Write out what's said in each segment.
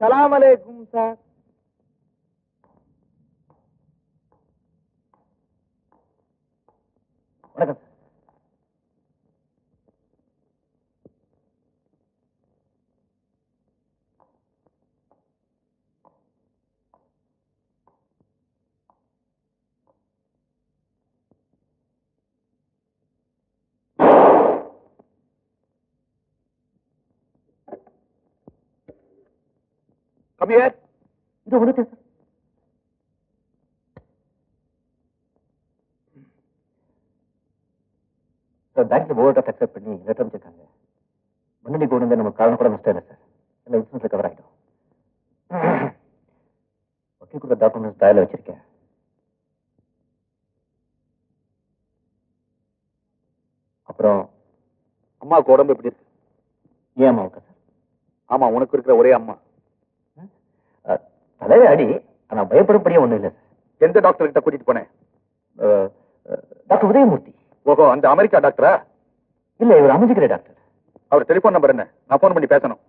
சலாம் அலைக்கும் சார் வணக்கம். கம்மியர் இது வந்துட்டேன் சார் சார் பேங்க்ல ஓவர் ஆஃப் அக்செப்ட் பண்ணி லெட்டர் அமைச்சிருக்காங்க முன்னணி கொண்டு வந்து நமக்கு காரணம் கூட நஷ்டம் இல்லை சார். எல்லாம் இன்சூரன்ஸ்ல கவர் ஆகிடும் வக்கீல் கூட டாக்குமெண்ட்ஸ் டயல வச்சிருக்கேன். அப்புறம் அம்மாவுக்கு உடம்பு எப்படி இருக்கு? ஏன் அம்மாவுக்கு சார்? ஆமா உனக்கு இருக்கிற ஒரே அம்மா. தலையில அடி ஆனா பயப்படும்படியே ஒண்ணும் இல்லை. எந்த டாக்டர் கிட்ட கூட்டிட்டு போனேன்? டாக்டர் உதயமூர்த்தி. ஓஹோ அந்த அமெரிக்கா டாக்டரா இல்ல இவர் அமைஞ்சிக்கிற டாக்டர் அவர் டெலிபோன் நம்பர் என்ன? நான் போன் பண்ணி பேசணும்.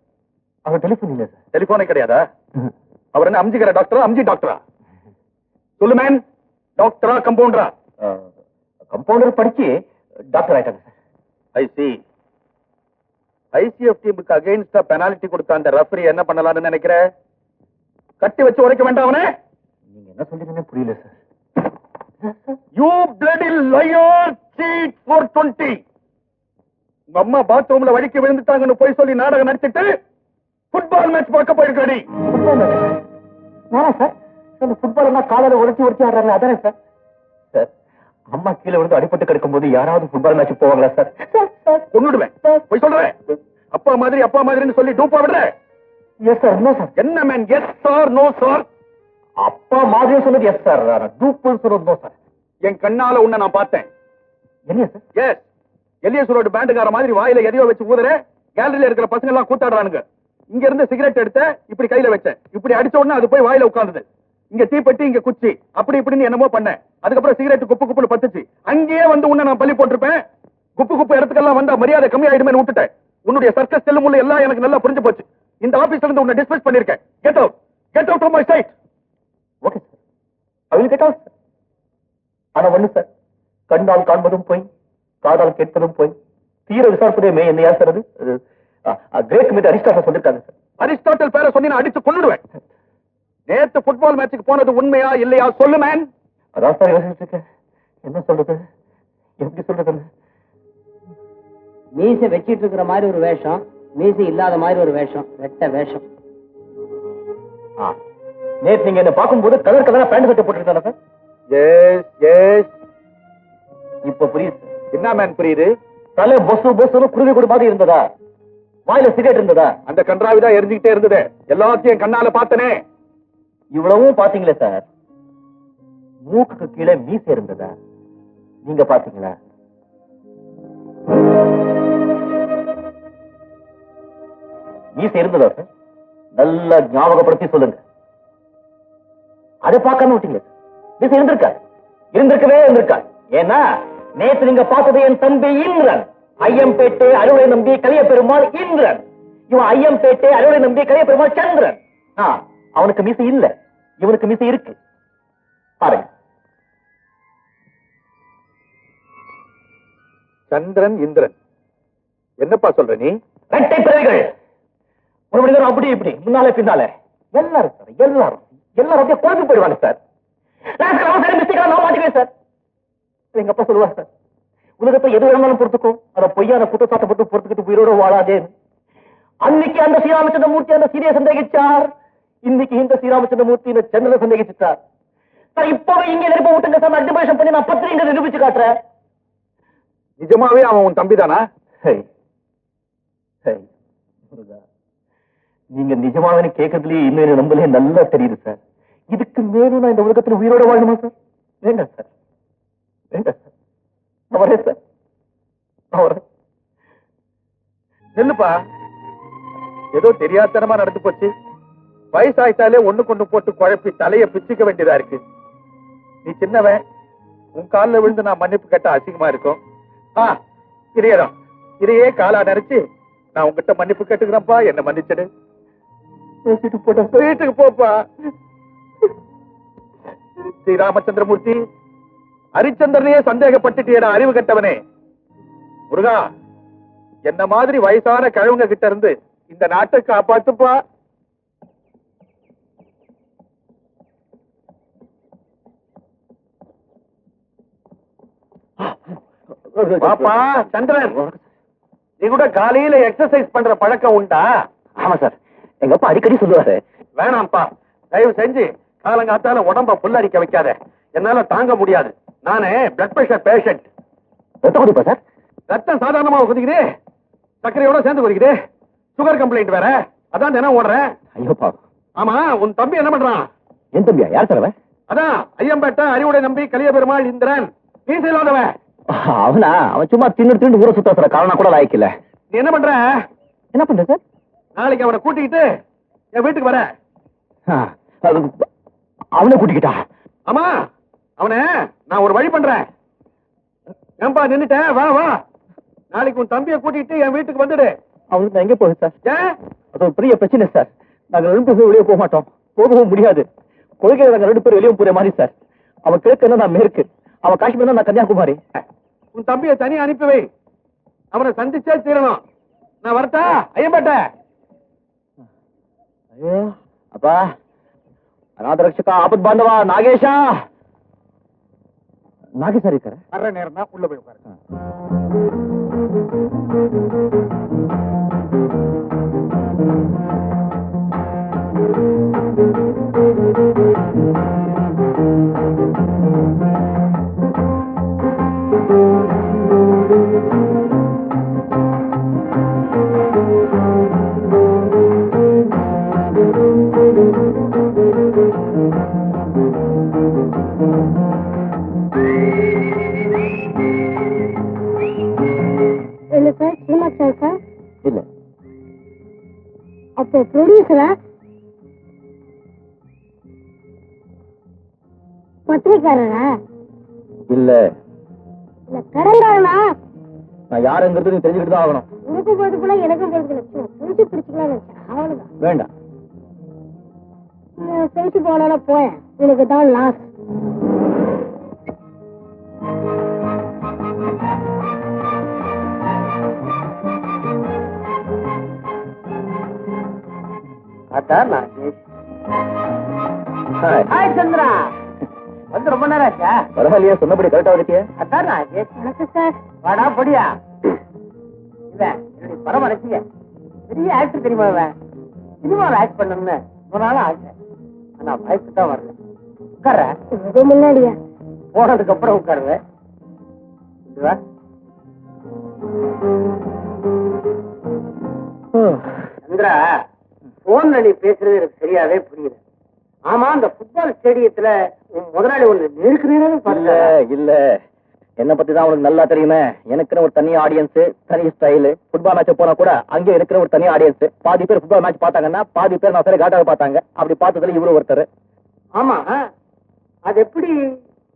அவர் டெலிஃபோன் இல்லை சார் டெலிபோனே கிடையாதா? அவர் என்ன அம்ஜிக்கிற டாக்டரா அம்ஜி டாக்டரா சொல்லு மேன் டாக்டரா கம்பவுண்டரா கம்பவுண்டர் படிச்சு டாக்டர் ஆயிட்டாங்க சார் ஐ சி ஐசிஎஃப் டீமுக்கு அகைன்ஸ்டா பெனால்டி கொடுத்த அந்த ரெஃபரி என்ன பண்ணலாம்னு நினைக்கிற? கட்டி வச்சு உடைக்க வேண்டாம் அவனே. நீங்க என்ன சொல்றீங்கன்னு புரியல sir you bloody liar cheat four twenty உங்க அம்மா பாத்ரூம்ல வழிக்கு விழுந்துட்டாங்கன்னு போய் சொல்லி நாடகம் நடிச்சிட்டு ஃபுட்பால் மேட்ச் பார்க்க போயிருக்காடி. ஃபுட்பால் நானா சார் ஃபுட்பால் காலையில உடைச்சு உடைச்சு ஆடுறாங்க அதானே சார் சார் அம்மா கீழே விழுந்து அடிபட்டு கிடக்கும்போது யாராவது ஃபுட்பால் மேட்ச் போவாங்களா சார் கொன்னுடுவேன். போய் சொல்றேன். அப்பா மாதிரி அப்பா மாதிரின்னு சொல்லி டூப்பா விடுற எஸ் சார் நோ சார் என்ன man yes sir no sir அப்பா மாதிரியே சொன்னது எஸ் சார் டூப்புன்னு சொன்னது நோ சார் என் கண்ணால உன்னை நான் பார்த்தேன். என்ன சார் எஸ் எலியஸ் ரோடு பேண்டுக்கார மாதிரி வாயில எதையோ வச்சு ஊதுற கேலரியில இருக்கிற பசங்க எல்லாம் கூத்தாடுறானுங்க. இங்க இருந்து சிகரெட் எடுத்த இப்படி கையில வச்சேன். இப்படி அடிச்ச உடனே அது போய் வாயில உட்கார்ந்தது. இங்க தீப்பெட்டி இங்க குச்சி. அப்படி இப்படின்னு என்னமோ பண்ணேன். அதுக்கப்புறம் சிகரெட் குப்பு குப்புன்னு பத்துச்சு. அங்கேயே வந்து உன்னை நான் பள்ளி போட்டிருப்பேன். குப்பு குப்பு இடத்துக்கெல்லாம் வந்தா மரியாதை கம்மி ஆயிடுமேன்னு விட்டுட்டேன். உன்னுடைய சர்க்கஸ் செல்லும் எல்லாம் எனக்கு நல்லா புரிஞ்சு போச்சு. இந்த ஆபீஸ்ல இருந்து உன்னை டிஸ்மிஸ் பண்ணிருக்கேன். Get out get out my sight okay sir அவங்களுக்கு கேட்டா சார் ஆனா ஒண்ணு சார் கண்ணால் காண்பதும் போய் காதால் கேட்பதும் போய். தீர விசாரிப்பதே மே என்ன யார் சார் அது கிரேக் மீது அரிஸ்டாட்டல் சொல்லிருக்காங்க சார் அரிஸ்டாட்டல் பேரை சொல்லி நான் அடிச்சு கொன்னுடுவேன். நேத்து ஃபுட்பால் மேட்சுக்கு போனது உண்மையா இல்லையா சொல்லு மேன் அதான் சார் யோசிச்சுட்டு இருக்கேன். என்ன சொல்றது? எப்படி சொல்றது மீசை வச்சிட்டு இருக்கிற மாதிரி ஒரு வேஷம். மீசை இல்லாத மாதிரி ஒரு வேஷம் ரெட்ட வேஷம். ஆ, நேத்து நீங்க என்ன பார்க்கும்போது கலர் கலரா பேண்ட் சட்டை போட்டுருக்காங்க சார்? எஸ் எஸ் இப்ப புரியுது. என்ன மேன் புரியுது? தலை பொசு பொசுன்னு குருவி கூடு மாதிரி இருந்ததா? வாயில சிகரெட் இருந்ததா? அந்த கன்றாவிதான் எரிஞ்சுக்கிட்டே இருந்தது. எல்லாத்தையும் கண்ணால பார்த்தனே. இவ்வளவும் பாத்தீங்களே சார்? மூக்குக்கு கீழே மீசை இருந்ததா? நீங்க பாத்தீங்களா மீசை இருந்ததா சார் நல்லா ஞாபகப்படுத்தி சொல்லுங்க. அதை பார்க்காம விட்டீங்க. மீசை இருந்திருக்கா இருந்திருக்கவே இருந்திருக்கா ஏன்னா நேத்து நீங்க பார்த்தது என் தம்பி இந்திரன். ஐயம்பேட்டை அறுவடை நம்பி கலிய பெருமாள் இந்திரன். இவன் ஐயம்பேட்டை அறுவடை நம்பி கலிய பெருமாள் சந்திரன் அவனுக்கு மீசை இல்ல. இவனுக்கு மீசை இருக்கு. பாருங்க. சந்திரன் இந்திரன். என்னப்பா சொல்ற நீ? ரெட்டை பிறவிகள். ஒரு மனிதர் அப்படி இப்படி. முன்னாலே பின்னாலே. எல்லாரும் சார் எல்லாரும். எல்லாரும் அப்படியே குழம்பு போயிடுவாங்க சார். நான் சார் மிஸ்டேக்கா நான் சார். எங்க அப்பா சொல்லுவார் சார் உலகத்தை எது வேணாலும் பொறுத்துக்கோ. அத பொய்யான குற்றச்சாட்டை போட்டு பொறுத்துக்கிட்டு உயிரோட வாழாதே. அன்னைக்கு அந்த ஸ்ரீராமச்சந்திர மூர்த்தி அந்த சீதையை சந்தேகிச்சார். இன்னைக்கு இந்த ஸ்ரீராமச்சந்திர மூர்த்தி இந்த சந்திரனை சந்தேகிச்சுட்டார். சார் இப்பவே இங்க நெருப்ப விட்டுங்க சார். அட்மிஷன் பண்ணி நான் பத்திரிகை நிரூபிச்சு காட்டுறேன். நிஜமாவே அவன் உன் தம்பிதானா? சரி சரி முருகா. நீங்க நிஜமாவே கேட்கறதுலயே இன்னும் என்ன நம்பலே நல்லா தெரியுது சார் இதுக்கு மேலும் நான் இந்த உலகத்துல உயிரோட வாழணுமா சார் வேண்டாம் சார் வேண்டாம் சார் அவரே சார் அவரே நில்லுப்பா. ஏதோ தெரியாதனமா நடந்து போச்சு. வயசாயிட்டாலே ஒண்ணு கொண்டு போட்டு குழப்பி தலைய பிச்சுக்க வேண்டியதா இருக்கு. நீ சின்னவன். உன் காலில் விழுந்து நான் மன்னிப்பு கேட்டா அசிங்கமா இருக்கும். ஆ இதையேதான் இதையே காலா நினைச்சு நான் உங்ககிட்ட மன்னிப்பு கேட்டுக்கிறேன்ப்பா. என்ன மன்னிச்சிடு. பேசிட்டு போட்டேன் சார் வீட்டுக்கு போப்பா. ஸ்ரீ ராமச்சந்திரமூர்த்தி ஹரிச்சந்திரனையே சந்தேகப்பட்டுட்டியடா அறிவு கட்டவனே. முருகா என்ன மாதிரி வயசான கிழவங்க கிட்ட இருந்து இந்த நாட்டை காப்பாத்துப்பா. பாப்பா சந்திரன். நீ கூட காலையில எக்ஸசைஸ் பண்ற பழக்கம் உண்டா? ஆமா சார். எங்க அப்பா அடிக்கடி சொல்லுவாரு வேணாம்ப்பா தயவு செஞ்சு காலங்காத்தால உடம்ப புல்லரிக்க வைக்காத. என்னால தாங்க முடியாது. நானே பிளட் பிரஷர் பேஷண்ட் ரத்த குடிப்பா சார்? ரத்தம் சாதாரணமா குதிக்குது. சர்க்கரையோட சேர்ந்து குதிக்குது. சுகர் கம்ப்ளைண்ட் வேற. அதான் தினம் ஓடுறேன். ஐயோ பா ஆமா உன் தம்பி என்ன பண்றான்? என் தம்பியா? யார் சார் அதான் ஐயம்பேட்டை அறிவுடை நம்பி கலிய பெருமாள் இந்திரன் மீசை இல்லாதவன் அவனா? அவன் சும்மா தின்னு தின்னு ஊரை சுத்த சார் காரணம் கூட லாய்க்கல நீ என்ன பண்ற? என்ன பண்ற சார்? நாளைக்கு அவனை கூட்டிக்கிட்டு என் வீட்டுக்கு வர. அவனை கூட்டிக்கிட்டா? ஆமா அவனை நான் ஒரு வழி பண்றேன். ஏன்பா நின்னுட்டேன் வா வா. நாளைக்கு உன் தம்பியை கூட்டிட்டு என் வீட்டுக்கு வந்துடு. அவனுக்கு நான் எங்க போகுது சார்? ஏன் அது ஒரு பெரிய பிரச்சனை சார். நாங்க ரெண்டு பேரும் வெளியே போக மாட்டோம். போகவும் முடியாது. கொள்கையில நாங்க ரெண்டு பேரும் வெளியே போற மாதிரி சார். அவன் கிழக்கு நான் மேற்கு? அவன் காஷ்மீர் நான் கன்னியாகுமரி? உன் தம்பியை தனியா அனுப்பி வை. அவனை சந்திச்சே தீரணும். நான் வரட்டா? ஐயம்பேட்டை? ஐயோ அப்பா அநாத ரட்சகா ஆபத் பாந்தவா நாகேஷா நாகேஷ் சார் இருக்காரு வர்ற நேரம் தான் உள்ள இல்ல அப்போ ப்ரொடியூசரா பத்திரிக்காரரா இல்ல. இல்ல கடன்காரனா நான் யாருங்கிறது நீ தெரிஞ்சுக்கிட்டு தான் ஆகணும். உனக்கும் போறதுக்குள்ள எனக்கும் போறதுக்கு லட்சம் பிடிச்சி பிடிச்சிக்கலாம் அவ்வளவுதான். வேண்டாம். போனா போயேன் எனக்கு தான் லாஸ் அதான் நாகேஷ் ஹாய். சந்திரா. வந்து ரொம்ப நேரம் ஆச்சா? பரவாயில்லையே சொன்னபடி கரெக்டா வந்துட்டியே. அதான் நாகேஷ் வணக்கம் சார் வாடா பொடியா. இவன் என்னுடைய பரம ரசிக. பெரிய ஆக்டர் தெரியுமா இவன் சினிமாவில் ஆக்ட் பண்ணணும்னு ரொம்ப நாளும் ஆசை. ஆனா வாய்ப்பு தான் வரல உட்கார முன்னாடியா? போனதுக்கு அப்புறம் உட்காருவேன். சந்திரா. போன்ல நீ பேசுறது எனக்கு சரியாவே புரியல. ஆமா அந்த ஃபுட்பால் ஸ்டேடியத்துல உன் முதலாளி ஒண்ணு நேருக்கு நேரம் இல்ல என்ன பத்தி தான் உனக்கு நல்லா தெரியுமே. எனக்குன்னு ஒரு தனி ஆடியன்ஸ் தனி ஸ்டைல் ஃபுட்பால் மேட்ச் போனா கூட அங்கே இருக்கிற ஒரு தனி ஆடியன்ஸ் பாதி பேர் ஃபுட்பால் மேட்ச் பார்த்தாங்கன்னா பாதி பேர் நான் சரி காட்டாக பார்த்தாங்க. அப்படி பார்த்ததுல இவரு ஒருத்தர். ஆமா அது எப்படி?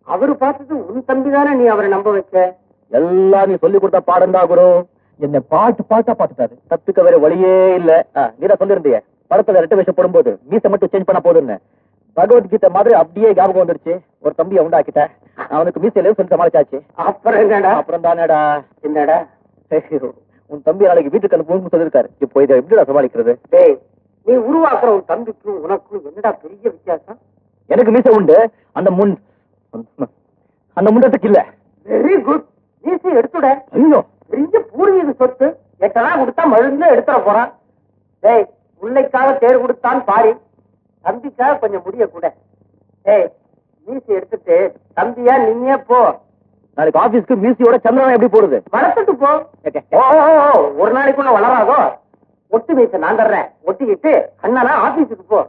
அவரு பார்த்தது உன் தம்பி தானே நீ அவரை நம்ப வச்ச? எல்லாம் நீ சொல்லி கொடுத்த பாடம் தான் குரு. என்ன பாட்டு பாட்டா பார்த்துட்டாரு. தப்பிக்க வேற வழியே இல்ல. ஆ, நீ தான் சொல்லிருந்திய. படத்துல ரெட்ட வேஷம் போடும்போது மீசை மட்டும் சேஞ்ச் பண்ண போதுன்னு பகவத்கீதை மாதிரி அப்படியே ஞாபகம் வந்துருச்சு. ஒரு தம்பியை உண்டாக்கிட்டேன். அவனுக்கு மீசையில சொல்லி சமாளிச்சாச்சு. அப்புறம் என்னடா? அப்புறம் தானேடா என்னடா உன் தம்பி நாளைக்கு வீட்டுக்கு அனுப்புன்னு சொல்லிருக்காரு இப்போ இதை எப்படிடா சமாளிக்கிறது? டேய் நீ உருவாக்குற உன் தம்பிக்கும் உனக்கும் என்னடா பெரிய வித்தியாசம்? எனக்கு மீசை உண்டு. அந்த முன் அந்த முண்டத்துக்கு இல்ல. வெரி குட் நீசி எடுத்துட. ஐயோ. பெரிய பூர்வீக சொத்து. எட்டனா கொடுத்தா மழுந்து எடுத்துட போறான். டேய் முல்லைக்காக தேர் கொடுத்தான் பாரி. தம்பிக்காக கொஞ்சம் முடிய கூட. டேய் மீசி எடுத்துட்டு தம்பியா நீயே போ. நாளைக்கு ஆபீஸ்க்கு மீசியோட சந்திரன் எப்படி போடுது? வளர்த்துட்டு போ. ஒரு நாளைக்குள்ள வளராதோ? ஒட்டு மீச நான் தர்றேன். ஒட்டிக்கிட்டு அண்ணனா ஆபீஸுக்கு போ.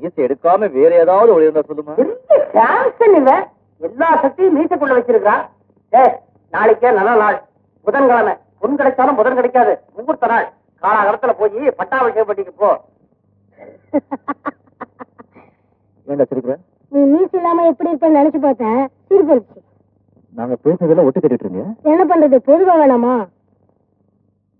மீசை எடுக்காம வேற ஏதாவது ஒளி இருந்தா சொல்லுமா? பெரிய சாம்சன் இவன் எல்லா சக்தியும் மீசக்குள்ள வச்சிருக்கான் ஏய் நாளைக்கே நல்ல நாள். புதன்கிழமை. பொன் கிடைச்சாலும் புதன் கிடைக்காது. முகூர்த்த நாள். காலாகாலத்துல போய் பட்டாபிஷேகம் பண்ணிக்கு போ. சிரிக்கிற? நீ மீஸ் இல்லாம எப்படி இருப்பேன்னு நினைச்சு பார்த்தேன். சிரிப்பு நாங்க பேசுறதெல்லாம் ஒட்டு கேட்டுட்டு இருந்தீங்க என்ன பண்றது? பொதுவா வேணாமா?